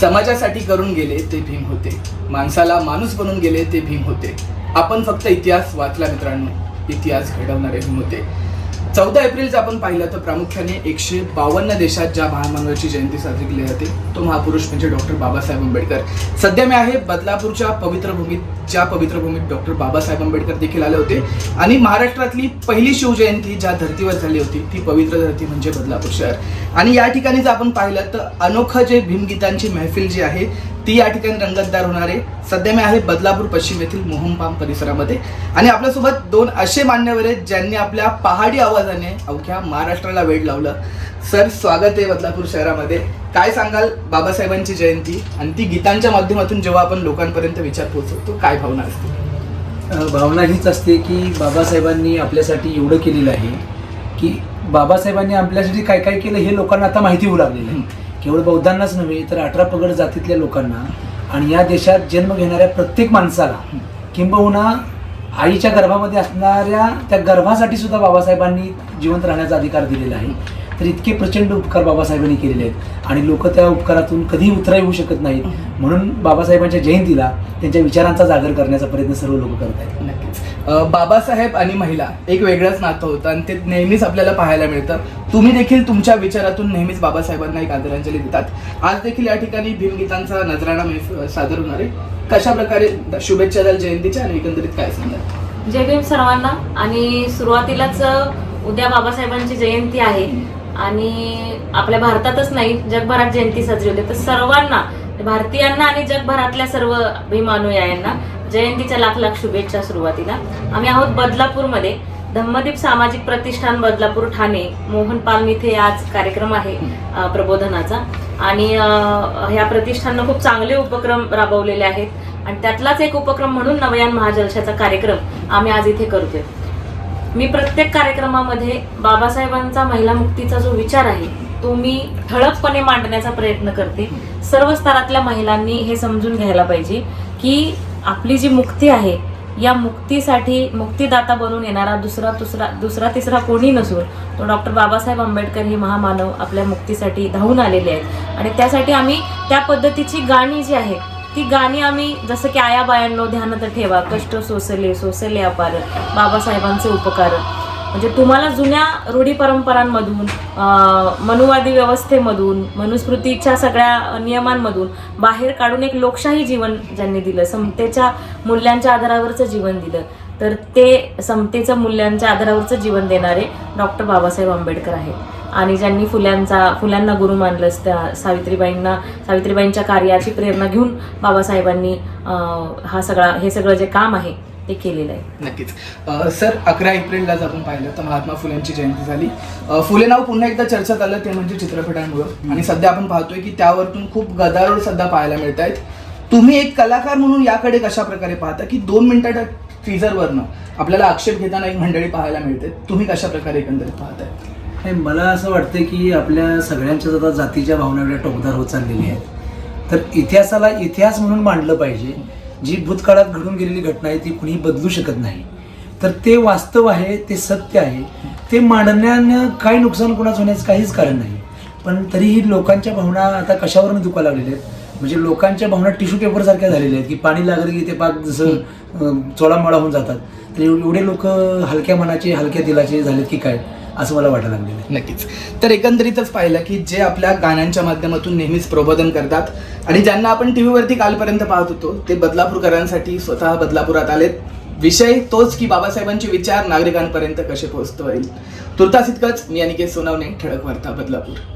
समाजासाठी करून गेले ते भीम होते. माणसाला माणूस बनून गेले ते भीम होते. आपण फक्त इतिहास वाचला मित्रांनो. इतिहास घडवणारे भीम होते. चौदा एप्रिलचं आपण पाहिलं तर प्रामुख्याने एकशे बावन्न देशात ज्या महामानवाची जयंती साजरी केली जाते तो महापुरुष म्हणजे डॉक्टर बाबासाहेब आंबेडकर. सध्या मी आहे बदलापूरच्या पवित्र भूमीत ज्या पवित्र भूमीत डॉक्टर बाबासाहेब आंबेडकर देखील आले होते. आणि महाराष्ट्रातली पहिली शिवजयंती ज्या धर्तीवर झाली होती ती पवित्र धरती म्हणजे बदलापूर शहर. आणि या ठिकाणी जर आपण पाहिलं तर अनोखं जे भीमगीतांची महफिल जी आहे ती या ठिकाणी रंगतदार होणार आहे. सध्या मी आहे बदलापूर पश्चिम येथील मोहमपाम परिसरामध्ये. आणि आपल्यासोबत दोन असे मान्यवर आहेत ज्यांनी आपल्या पहाडी आवाजाने अवघ्या महाराष्ट्राला वेळ लावलं. सर स्वागत आहे बदलापूर शहरामध्ये. काय सांगाल बाबासाहेबांची जयंती? आणि ती गीतांच्या माध्यमातून जेव्हा आपण लोकांपर्यंत विचार पोहोचवतो काय भावना असते भावना हीच असते की बाबासाहेबांनी आपल्यासाठी एवढं केलेलं आहे की बाबासाहेबांनी आपल्यासाठी काय काय केलं हे लोकांना आता माहिती होऊ लागलेलं आहे. केवळ बौद्धांनाच नव्हे तर अठरा पगड जातीतल्या लोकांना आणि या देशात जन्म घेणाऱ्या प्रत्येक माणसाला किंबहुना आईच्या गर्भामध्ये असणाऱ्या त्या गर्भासाठी सुद्धा बाबासाहेबांनी जिवंत राहण्याचा अधिकार दिलेला आहे. तर इतके प्रचंड उपकार बाबासाहेबांनी केलेले आहेत. आणि लोक त्या उपकारातून कधीही उतरा येऊ शकत नाहीत. म्हणून बाबासाहेबांच्या जयंतीला त्यांच्या विचारांचा जागर करण्याचा प्रयत्न सर्व लोक करत आहेत. नक्कीच. बाबासाहेब आणि महिला एक वेगळंच नातं होतं आणि ते नेहमीच आपल्याला पाहायला मिळतं. तुम्ही देखील तुमच्या विचारातून नेहमीच बाबासाहेबांना एक आदरांजली देतात. आज देखील या ठिकाणी भीमगीतांचा नजराणा मैफ- सादर होणार आहे. कशा प्रकारे शुभेच्छा द्याल जयंतीच्या आणि एकंदरीत काय सांगाल? जय भीम सर्वांना. आणि सुरुवातीलाच उद्या बाबासाहेबांची जयंती आहे. आणि आपल्या भारतातच नाही जगभरात जयंती साजरी होते. तर सर्वांना भारतीयांना आणि जगभरातल्या सर्व भीमानुयायांना जयंतीच्या लाख लाख शुभेच्छा सुरुवातीला. आम्ही आहोत बदलापूरमध्ये. धम्मदीप सामाजिक प्रतिष्ठान बदलापूर ठाणे मोहन पाल इथे आज कार्यक्रम आहे प्रबोधनाचा. आणि ह्या प्रतिष्ठाननं खूप चांगले उपक्रम राबवलेले आहेत. आणि त्यातलाच एक उपक्रम म्हणून नवयान महाजलशाचा कार्यक्रम आम्ही आज इथे करतोय. मी प्रत्येक कार्यक्रमामध्ये बाबासाहेबांचा महिला मुक्तीचा जो विचार आहे तो मी ठळकपणे मांडण्याचा प्रयत्न करते. सर्व स्तरातल्या महिलांनी हे समजून घ्यायला पाहिजे की आपली जी मुक्ती आहे या मुक्तीसाठी मुक्तीदाता बनून येणारा दुसरा दुसरा दुसरा तिसरा कोणी नसून तो डॉक्टर बाबासाहेब आंबेडकर हे महामानव आपल्या मुक्तीसाठी धावून आलेले आहेत. आणि त्यासाठी आम्ही त्या पद्धतीची गाणी जी आहेत ती गाणी आम्ही जसं की आया बायांनो ध्यानात ठेवा कष्ट सोसले सोसले अपार बाबासाहेबांचे उपकार. म्हणजे तुम्हाला जुन्या रूढी परंपरांमधून मनुवादी व्यवस्थेमधून मनुस्मृतीच्या सगळ्या नियमांमधून बाहेर काढून एक लोकशाही जीवन ज्यांनी दिलं समतेच्या मूल्यांच्या आधारावरचं जीवन दिलं तर ते समतेचं मूल्यांच्या आधारावरचं जीवन देणारे डॉक्टर बाबासाहेब आंबेडकर आहेत. आणि ज्यांनी फुल्यांचा फुलांना गुरु मानलंच त्या सावित्रीबाईंना सावित्रीबाईंच्या कार्याची प्रेरणा घेऊन बाबासाहेबांनी हा सगळा हे सगळं जे काम आहे ते केलेलं आहे. नक्कीच. सर अकरा एप्रिललाच आपण पाहिलं तर महात्मा फुलेंची जयंती झाली. फुले नाव पुन्हा एकदा चर्चेत आलं ते म्हणजे चित्रपटांमुळं. आणि सध्या आपण पाहतोय की त्यावरतून खूप गदारोळ सध्या पाहायला मिळत आहेत तुम्ही एक कलाकार म्हणून याकडे कशा प्रकारे पाहता? की दोन मिनिटाच्या टीजरवरनं आपल्याला आक्षेप घेताना एक मंडळी पाहायला मिळते. तुम्ही कशा प्रकारे एकंदरीत पाहताय? नाही मला असं वाटतं की आपल्या सगळ्यांच्याच आता जातीच्या भावना एवढ्या टोकदार होत चाललेल्या आहेत. तर इतिहासाला इतिहास म्हणून मांडलं पाहिजे. जी भूतकाळात घडून गेलेली घटना आहे ती कुणीही बदलू शकत नाही. तर ते वास्तव आहे ते सत्य आहे. ते मांडण्यानं काही नुकसान कुणाच होण्याचं काहीच कारण नाही. पण तरीही लोकांच्या भावना आता कशावरून दुखा लागलेल्या आहेत? म्हणजे लोकांच्या भावना टिश्यू पेपरसारख्या झालेल्या आहेत की पाणी लागलं की ते पाक जसं अं, चोळामोळा होऊन जातात. तर एवढे लोक हलक्या मनाचे हलक्या दिलाचे झालेत की काय? असं मला वाटायला लागलेलं आहे नक्कीच. तर एकंदरीतच पाहिलं की जे आपल्या गाण्यांच्या माध्यमातून नेहमीच प्रबोधन करतात आणि ज्यांना आपण टी व्हीवरती कालपर्यंत पाहत होतो ते बदलापूरकरांसाठी स्वतः बदलापुरात आलेत. विषय तोच की बाबासाहेबांचे विचार नागरिकांपर्यंत कसे पोहोचता येईल तुर्तास इतकंच. मी अनिकेत सोनवणे ठळक वार्ता बदलापूर.